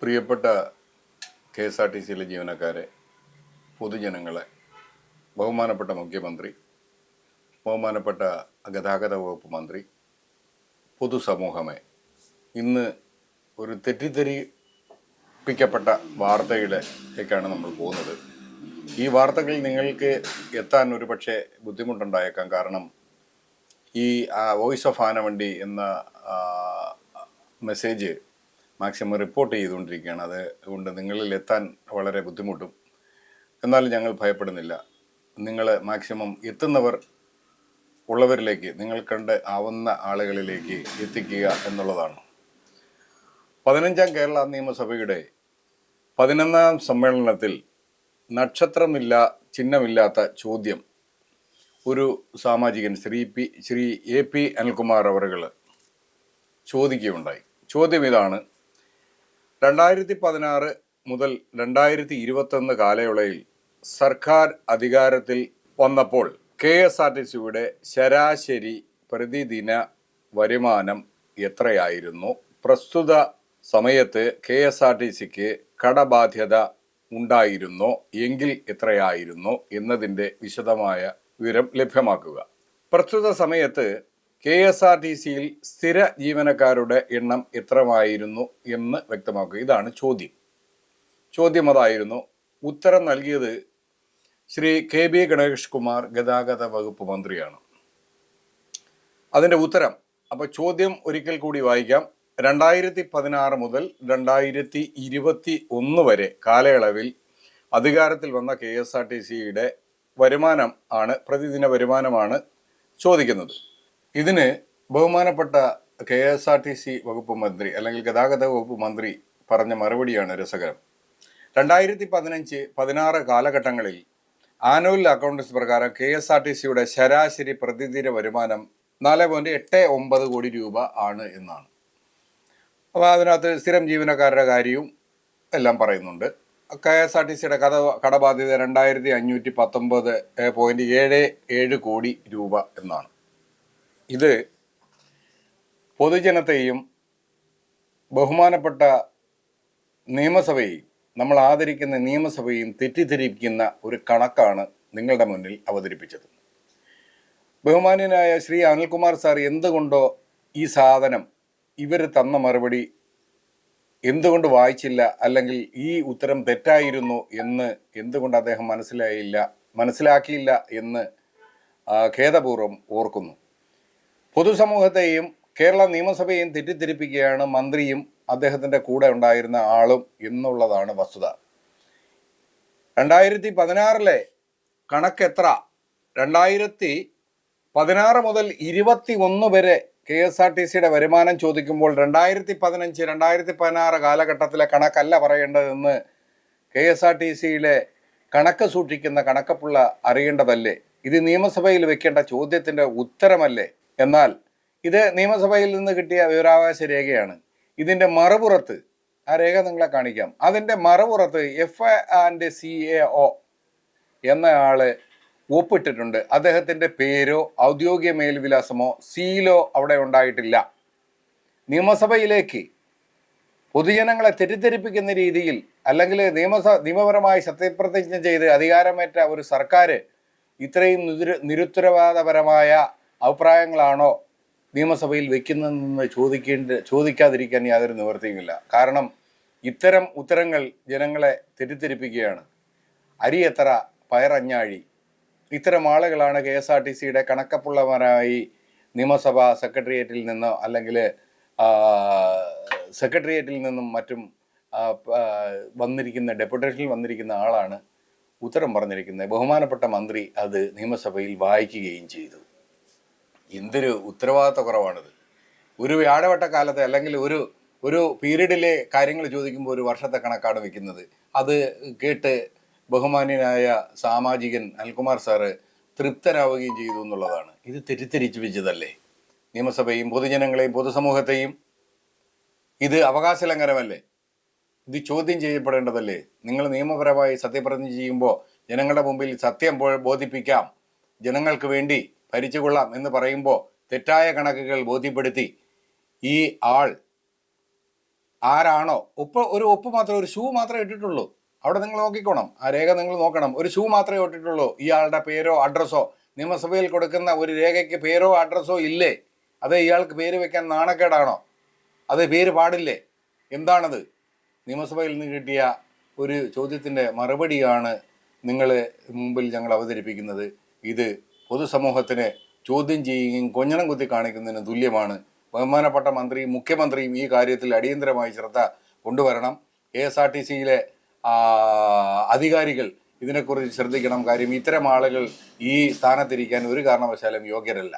പ്രിയപ്പെട്ട K S R T സിയിലെ ജീവനക്കാരെ പൊതുജനങ്ങളെ ബഹുമാനപ്പെട്ട മുഖ്യമന്ത്രി ബഹുമാനപ്പെട്ട ഗതാഗത വകുപ്പ് മന്ത്രി പൊതുസമൂഹമേ ഇന്ന് ഒരു തെറ്റിദ്ധരിപ്പിക്കപ്പെട്ട വാർത്തയിലേക്കാണ് നമ്മൾ പോകുന്നത്. ഈ വാർത്തകൾ നിങ്ങൾക്ക് എത്താൻ ഒരു പക്ഷേ ബുദ്ധിമുട്ടുണ്ടായേക്കാം. കാരണം ഈ വോയിസ് ഓഫ് ആനവണ്ടി എന്ന മെസ്സേജ് മാക്സിമം റിപ്പോർട്ട് ചെയ്തുകൊണ്ടിരിക്കുകയാണ്. അത് കൊണ്ട് നിങ്ങളിൽ എത്താൻ വളരെ ബുദ്ധിമുട്ടും. എന്നാലും ഞങ്ങൾ ഭയപ്പെടുന്നില്ല. നിങ്ങൾ മാക്സിമം എത്തുന്നവർ ഉള്ളവരിലേക്ക് നിങ്ങൾ കണ്ട് ആവുന്ന ആളുകളിലേക്ക് എത്തിക്കുക എന്നുള്ളതാണ്. പതിനഞ്ചാം കേരള നിയമസഭയുടെ പതിനൊന്നാം സമ്മേളനത്തിൽ നക്ഷത്രമില്ല ചിഹ്നമില്ലാത്ത ചോദ്യം ഒരു സാമാജികൻ Shri P Shri A P Anilkumar അവറുകൾ ചോദിക്കുകയുണ്ടായി. ചോദ്യം ഇതാണ് രണ്ടായിരത്തി പതിനാറ് മുതൽ രണ്ടായിരത്തി ഇരുപത്തൊന്ന് കാലയളവിൽ സർക്കാർ അധികാരത്തിൽ വന്നപ്പോൾ കെ എസ് ആർ ടി സിയുടെ ശരാശരി പ്രതിദിന വരുമാനം എത്രയായിരുന്നു? പ്രസ്തുത സമയത്ത് കെ എസ് ആർ ടി സിക്ക് കടബാധ്യത ഉണ്ടായിരുന്നോ? എങ്കിൽ എത്രയായിരുന്നു? എന്നതിന്റെ വിശദമായ വിവരം ലഭ്യമാക്കുക. പ്രസ്തുത സമയത്ത് കെ എസ് ആർ ടി സിയിൽ സ്ഥിര ജീവനക്കാരുടെ എണ്ണം എത്രമായിരുന്നു എന്ന് വ്യക്തമാക്കുക. ഇതാണ് ചോദ്യം. ചോദ്യം അതായിരുന്നു ഉത്തരം നൽകിയത് ശ്രീ കെ ബി ഗണേഷ് കുമാർ ഗതാഗത വകുപ്പ് മന്ത്രിയാണ്. അതിന്റെ ഉത്തരം അപ്പോൾ ചോദ്യം ഒരിക്കൽ കൂടി വായിക്കാം. രണ്ടായിരത്തി പതിനാറ് മുതൽ രണ്ടായിരത്തി ഇരുപത്തി ഒന്ന് വരെ കാലയളവിൽ അധികാരത്തിൽ വന്ന കെ എസ് ആർ ടി സിയുടെ വരുമാനം ആണ് പ്രതിദിന വരുമാനമാണ് ചോദിക്കുന്നത്. ഇതിന് ബഹുമാനപ്പെട്ട K S R T C വകുപ്പ് മന്ത്രി അല്ലെങ്കിൽ ഗതാഗത വകുപ്പ് മന്ത്രി പറഞ്ഞ മറുപടിയാണ് രസകരം. രണ്ടായിരത്തി പതിനഞ്ച് പതിനാറ് കാലഘട്ടങ്ങളിൽ ആനുവൽ അക്കൗണ്ട്സ് പ്രകാരം കെ എസ് ആർ ടി സിയുടെ ശരാശരി പ്രതിദിന വരുമാനം നാല് പോയിന്റ് എട്ട് ഒമ്പത് കോടി രൂപ ആണ് എന്നാണ്. അപ്പോൾ അതിനകത്ത് സ്ഥിരം ജീവനക്കാരുടെ കാര്യവും എല്ലാം പറയുന്നുണ്ട്. കെ എസ് ആർ ടി സിയുടെ കഥ കടബാധ്യത രണ്ടായിരത്തി അഞ്ഞൂറ്റി പത്തൊമ്പത് പോയിന്റ് ഏഴ് ഏഴ് കോടി രൂപ എന്നാണ്. ഇത് പൊതുജനത്തെയും ബഹുമാനപ്പെട്ട നിയമസഭയെയും നമ്മൾ ആദരിക്കുന്ന നിയമസഭയും തെറ്റിദ്ധരിപ്പിക്കുന്ന ഒരു കണക്കാണ് നിങ്ങളുടെ മുന്നിൽ അവതരിപ്പിച്ചത്. ബഹുമാന്യനായ ശ്രീ അനിൽകുമാർ സാർ എന്തുകൊണ്ടോ ഈ സാധനം ഇവർ തന്ന മറുപടി എന്തുകൊണ്ട് വായിച്ചില്ല അല്ലെങ്കിൽ ഈ ഉത്തരം തെറ്റായിരുന്നു എന്ന് എന്തുകൊണ്ട് അദ്ദേഹം മനസ്സിലായില്ല മനസ്സിലാക്കിയില്ല എന്ന് ഖേദപൂർവം ഓർക്കുന്നു. പൊതുസമൂഹത്തെയും കേരള നിയമസഭയെയും തെറ്റിദ്ധരിപ്പിക്കുകയാണ് മന്ത്രിയും അദ്ദേഹത്തിന്റെ കൂടെ ഉണ്ടായിരുന്ന ആളും എന്നുള്ളതാണ് വസ്തുത. രണ്ടായിരത്തി പതിനാറിലെ കണക്ക് എത്ര? രണ്ടായിരത്തി പതിനാറ് മുതൽ ഇരുപത്തി ഒന്ന് വരെ കെ എസ് ആർ ടി സിയുടെ വരുമാനം ചോദിക്കുമ്പോൾ രണ്ടായിരത്തി പതിനഞ്ച് രണ്ടായിരത്തി പതിനാറ് കാലഘട്ടത്തിലെ കണക്കല്ല പറയേണ്ടതെന്ന് കെ എസ് ആർ ടി സിയിലെ കണക്ക് സൂക്ഷിക്കുന്ന കണക്കപ്പുള്ള അറിയേണ്ടതല്ലേ? ഇത് നിയമസഭയിൽ വെക്കേണ്ട ചോദ്യത്തിന്റെ ഉത്തരമല്ലേ? എന്നാൽ ഇത് നിയമസഭയിൽ നിന്ന് കിട്ടിയ വിവരാവകാശ രേഖയാണ്. ഇതിന്റെ മറുപുറത്ത് ആ രേഖ നിങ്ങളെ കാണിക്കാം. അതിന്റെ മറുപുറത്ത് F and C A O എന്നയാൾ ഒപ്പിട്ടിട്ടുണ്ട്. അദ്ദേഹത്തിന്റെ പേരോ ഔദ്യോഗിക മേൽവിലാസമോ സീലോ അവിടെ ഉണ്ടായിട്ടില്ല. നിയമസഭയിലേക്ക് പൊതുജനങ്ങളെ തെറ്റിദ്ധരിപ്പിക്കുന്ന രീതിയിൽ അല്ലെങ്കിൽ നിയമസ നിയമപരമായി സത്യപ്രതിജ്ഞ ചെയ്ത് അധികാരമേറ്റ ഒരു സർക്കാർ ഇത്രയും നിരുത്തരവാദപരമായ അഭിപ്രായങ്ങളാണോ നിയമസഭയിൽ വെക്കുന്നതെന്ന് ചോദിക്കേണ്ട ചോദിക്കാതിരിക്കാൻ യാതൊരു നിവൃത്തിയുമില്ല. കാരണം ഇത്തരം ഉത്തരങ്ങൾ ജനങ്ങളെ തെറ്റിദ്ധരിപ്പിക്കുകയാണ്. അരി എത്ര പയറഞ്ഞാഴി ഇത്തരം ആളുകളാണ് കെ എസ് ആർ ടി സിയുടെ കണക്കപ്പുള്ളവരായി നിയമസഭാ സെക്രട്ടേറിയറ്റിൽ നിന്നോ അല്ലെങ്കിൽ സെക്രട്ടേറിയറ്റിൽ നിന്നും മറ്റും വന്നിരിക്കുന്ന ഡെപ്യൂട്ടേഷനിൽ വന്നിരിക്കുന്ന ആളാണ് ഉത്തരം പറഞ്ഞിരിക്കുന്നത്. ബഹുമാനപ്പെട്ട മന്ത്രി അത് നിയമസഭയിൽ വായിക്കുകയും ചെയ്തു. എന്തൊരു ഉത്തരവാദിത്ത കുറവാണിത് ഒരു വ്യാഴവട്ട കാലത്തെ അല്ലെങ്കിൽ ഒരു ഒരു പീരീഡിലെ കാര്യങ്ങൾ ചോദിക്കുമ്പോൾ ഒരു വർഷത്തെ കണക്കാണ് വെക്കുന്നത്. അത് കേട്ട് ബഹുമാന്യനായ സാമാജികൻ അനിൽകുമാർ സാറ് തൃപ്തരാവുകയും ചെയ്തു എന്നുള്ളതാണ്. ഇത് തെറ്റിദ്ധരിച്ചു വെച്ചതല്ലേ നിയമസഭയും പൊതുജനങ്ങളെയും പൊതുസമൂഹത്തെയും? ഇത് അവകാശ ലംഘനമല്ലേ ഇത് ചോദ്യം ചെയ്യപ്പെടേണ്ടതല്ലേ? നിങ്ങൾ നിയമപരമായി സത്യപ്രതിജ്ഞ ചെയ്യുമ്പോൾ ജനങ്ങളുടെ മുമ്പിൽ സത്യം ബോധിപ്പിക്കാം. ജനങ്ങൾക്ക് വേണ്ടി ഭരിച്ചുകൊള്ളാം എന്ന് പറയുമ്പോൾ തെറ്റായ കണക്കുകൾ ബോധ്യപ്പെടുത്തി ഈ ആൾ ആരാണോ? ഉപ്പ് ഒരു ഒപ്പ് മാത്രമേ ഒരു ഷൂ മാത്രമേ ഇട്ടിട്ടുള്ളൂ. അവിടെ നിങ്ങൾ നോക്കിക്കോണം. ആ രേഖ നിങ്ങൾ നോക്കണം. ഒരു ഷൂ മാത്രമേ ഇട്ടിട്ടുള്ളൂ. ഇയാളുടെ പേരോ അഡ്രസ്സോ. നിയമസഭയിൽ കൊടുക്കുന്ന ഒരു രേഖയ്ക്ക് പേരോ അഡ്രസ്സോ ഇല്ലേ? അത് ഇയാൾക്ക് പേര് വെക്കാൻ നാണക്കേടാണോ? അത് പേര് പാടില്ലേ? എന്താണത്? നിയമസഭയിൽ നിന്ന് കിട്ടിയ ഒരു ചോദ്യത്തിന്റെ മറുപടിയാണ് നിങ്ങൾ മുമ്പിൽ ഞങ്ങൾ അവതരിപ്പിക്കുന്നത്. ഇത് പൊതുസമൂഹത്തിന് ചോദ്യം ചെയ്യുകയും കൊഞ്ഞണം കുത്തി കാണിക്കുന്നതിന് തുല്യമാണ്. ബഹുമാനപ്പെട്ട മന്ത്രിയും മുഖ്യമന്ത്രിയും ഈ കാര്യത്തിൽ അടിയന്തരമായി ശ്രദ്ധ കൊണ്ടുവരണം. കെ എസ് ആർ ടി സിയിലെ അധികാരികൾ ഇതിനെക്കുറിച്ച് ശ്രദ്ധിക്കണം. കാര്യം ഇത്തരം ആളുകൾ ഈ സ്ഥാനത്തിരിക്കാൻ ഒരു കാരണവശാലും യോഗ്യരല്ല.